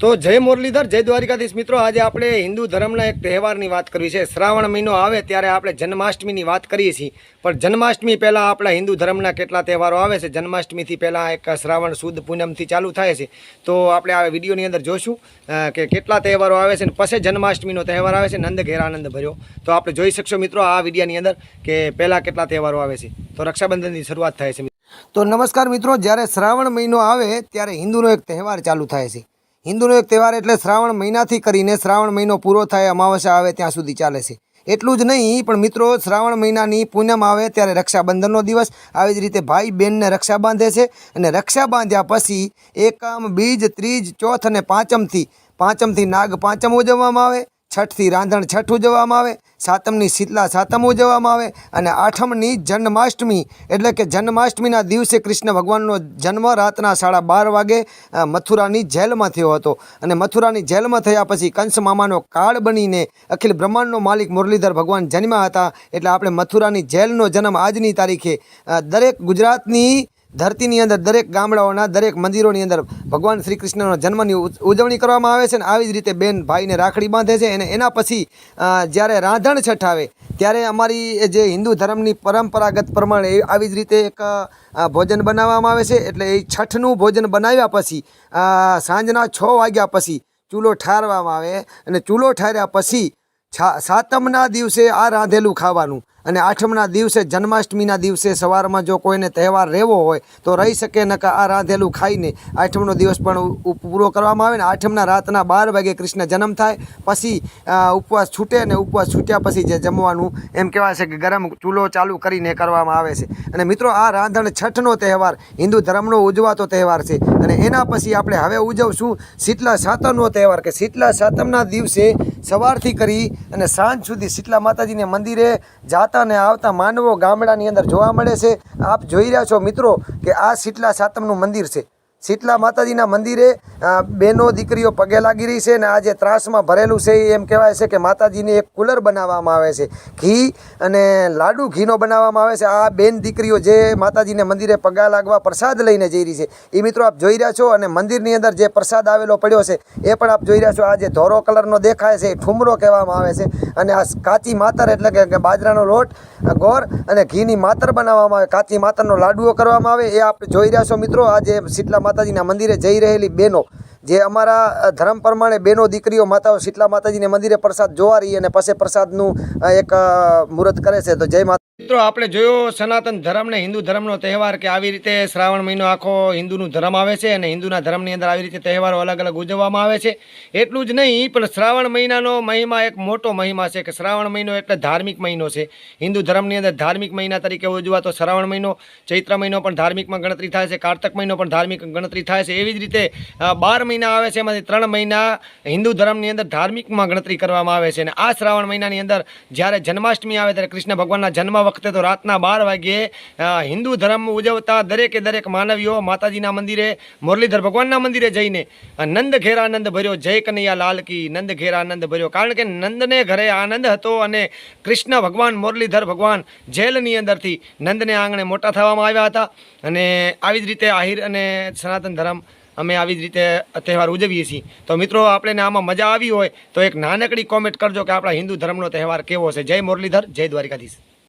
તો જય મુરલીધર, જય દ્વારિકાધીશ. મિત્રો, આજે આપણે હિન્દુ ધર્મના એક તહેવારની વાત કરવી છે. શ્રાવણ મહિનો આવે ત્યારે આપણે જન્માષ્ટમીની વાત કરીએ છીએ. પણ જન્માષ્ટમી પહેલાં આપણા હિન્દુ ધર્મના કેટલા તહેવારો આવે છે? જન્માષ્ટમીથી પહેલાં એક શ્રાવણ સુદ પૂનમથી ચાલુ થાય છે. તો આપણે આ વિડીયોની અંદર જોશું કે કેટલા તહેવારો આવે છે અને પછી જન્માષ્ટમીનો તહેવાર આવે છે નંદ ઘેર ભર્યો. તો આપણે જોઈ શકશો મિત્રો આ વિડીયાની અંદર કે પહેલાં કેટલા તહેવારો આવે છે. તો રક્ષાબંધનની શરૂઆત થાય છે. તો નમસ્કાર મિત્રો, જ્યારે શ્રાવણ મહિનો આવે ત્યારે હિન્દુનો એક તહેવાર ચાલુ થાય છે. હિન્દુનો એક તહેવાર એટલે શ્રાવણ મહિનાથી કરીને શ્રાવણ મહિનો પૂરો થાય, અમાવસ્યા આવે ત્યાં સુધી ચાલે છે. એટલું જ નહીં, પણ મિત્રો, શ્રાવણ મહિનાની પૂનમ આવે ત્યારે રક્ષાબંધનનો દિવસ. આવી જ રીતે ભાઈ બહેનને રક્ષા બાંધે છે અને રક્ષા બાંધ્યા પછી એકમ, બીજ, ત્રીજ, ચોથ અને પાંચમથી પાંચમથી નાગ પાંચમ ઉજવવામાં આવે. છઠથી રાંધણ છઠ ઉજવવામાં આવે, સાતમની શીતલા સાતમ ઉજવવામાં આવે અને આઠમની જન્માષ્ટમી. એટલે કે જન્માષ્ટમીના દિવસે કૃષ્ણ ભગવાનનો જન્મ રાતના સાડા બાર વાગે મથુરાની જેલમાં થયો હતો. અને મથુરાની જેલમાં થયા પછી કંસ મામાનો કાળ બનીને અખિલ બ્રહ્માંડનો માલિક મુરલીધર ભગવાન જન્મ્યા હતા. એટલે આપણે મથુરાની જેલનો જન્મ આજની તારીખે. દરેક ગુજરાતની ધરતીની અંદર દરેક ગામડાઓના, દરેક મંદિરોની અંદર ભગવાન શ્રી કૃષ્ણનો જન્મની ઉજ- ઉજવણી કરવામાં આવે છે અને આવી જ રીતે બેન ભાઈને રાખડી બાંધે છે અને એના પછી જ્યારે રાંધણ છઠ આવે, ત્યારે અમારી જે હિન્દુ ધર્મની પરંપરાગત પ્રમાણે આવી જ રીતે એક ભોજન બનાવવામાં આવે છે. એટલે એ છઠનું ભોજન બનાવ્યા પછી સાંજના છ વાગ્યા પછી ચૂલો ઠારવામાં આવે અને ચૂલો ઠાર્યા પછી સાતમના દિવસે આ રાંધેલું ખાવાનું અને આઠમના દિવસે જન્માષ્ટમીના દિવસે સવારમાં જો કોઈને તહેવાર રહેવો હોય તો રહી શકે નકા આ રાંધેલું ખાઈને આઠમનો દિવસ પણ પૂરો કરવામાં આવે ને. આઠમના રાતના બાર વાગે કૃષ્ણ જન્મ થાય, પછી ઉપવાસ છૂટે અને ઉપવાસ છૂટ્યા પછી જે જમવાનું એમ કહેવાય છે કે ગરમ ચૂલો ચાલુ કરીને કરવામાં આવે છે. અને મિત્રો, આ રાંધણ છઠનો તહેવાર, હિન્દુ ધર્મનો ઉજવાતો તહેવાર છે. અને એના પછી આપણે હવે ઉજવશું શીતલા સાતમનો તહેવાર. કે શીતલા સાતમના દિવસે સવારથી કરી અને સાંજ સુધી શીતલા માતાજીને મંદિરે જાતા ને આવતા માનવો ગામડાની અંદર જોવા મળે છે. આપ જોઈ રહ્યા છો મિત્રો કે આ શીતલા સાતમનું મંદિર છે. શીતલા માતાજીના મંદિરે બહેનો દીકરીઓ પગે લાગી રહી છે અને આ જે ત્રાસમાં ભરેલું છે. એ એમ કહેવાય છે કે માતાજીને એક કુલર બનાવવામાં આવે છે. ઘી અને લાડુ ઘીનો બનાવવામાં આવે છે. આ બેન દીકરીઓ જે માતાજીને મંદિરે પગા લાગવા પ્રસાદ લઈને જઈ રહી છે. એ મિત્રો આપ જોઈ રહ્યા છો અને મંદિરની અંદર જે પ્રસાદ આવેલો પડ્યો છે, એ પણ આપ જોઈ રહ્યા છો. આ જે ધોરો કલરનો દેખાય છે, એ ઠુમરો કહેવામાં આવે છે. અને આ કાચી માતર એટલે કે બાજરાનો લોટ ગોળ અને ઘીની માતર બનાવવામાં આવે. કાચી માતરનો લાડુઓ કરવામાં આવે. એ આપ જોઈ રહ્યા છો મિત્રો. આ જે શીતલા માતાજીના મંદિરે જઈ રહેલી બહેનો જે અમારા ધર્મ પ્રમાણે બહેનો દીકરીઓ માતાઓ શીતલા માતાજીને મંદિરે પ્રસાદ જોવા રહી અને પછી પ્રસાદનું એક મુહૂર્ત કરે છે. તો જય માતા, મિત્રો, આપણે જોયો સનાતન ધર્મને હિન્દુ ધર્મનો તહેવાર કે આવી રીતે શ્રાવણ મહિનો આખો હિન્દુનું ધર્મ આવે છે અને હિન્દુના ધર્મની અંદર આવી રીતે તહેવારો અલગ અલગ ઉજવવામાં આવે છે. એટલું જ નહીં, પણ શ્રાવણ મહિનાનો મહિમા એક મોટો મહિમા છે કે શ્રાવણ મહિનો એટલે ધાર્મિક મહિનો છે. હિન્દુ ધર્મની અંદર ધાર્મિક મહિના તરીકે ઉજવાતો શ્રાવણ મહિનો, ચૈત્ર મહિનો પણ ધાર્મિકમાં ગણતરી થાય છે, કારતક મહિનો પણ ધાર્મિક ગણતરી થાય છે. એવી જ રીતે બાર મહિના આવે છે, એમાંથી ત્રણ મહિના હિન્દુ ધર્મની અંદર ધાર્મિકમાં ગણતરી કરવામાં આવે છે અને આ શ્રાવણ મહિનાની અંદર જ્યારે જન્માષ્ટમી આવે ત્યારે કૃષ્ણ ભગવાનના જન્મ વખતે તો રાતના બાર વાગ્યે હિન્દુ ધર્મ ઉજવતા દરેકે દરેક માનવીઓ માતાજીના મંદિરે, મુરલીધર ભગવાનના મંદિરે જઈને નંદ ઘેરા આનંદ ભર્યો જય કનૈયા લાલ કી, નંદ ઘેરા આનંદ ભર્યો. કારણ કે નંદને ઘરે આનંદ હતો અને કૃષ્ણ ભગવાન, મુરલીધર ભગવાન જેલની અંદરથી નંદને આંગણે મોટા થવામાં આવ્યા હતા અને આવી જ રીતે આહિર અને સનાતન ધર્મ અમે આવી જ રીતે તહેવાર ઉજવીએ છીએ. તો મિત્રો, આપણે આમાં મજા આવી હોય તો એક નાનકડી કોમેન્ટ કરજો કે આપણા હિન્દુ ધર્મનો તહેવાર કેવો છે. જય મુરલીધર, જય દ્વારિકાધીશ.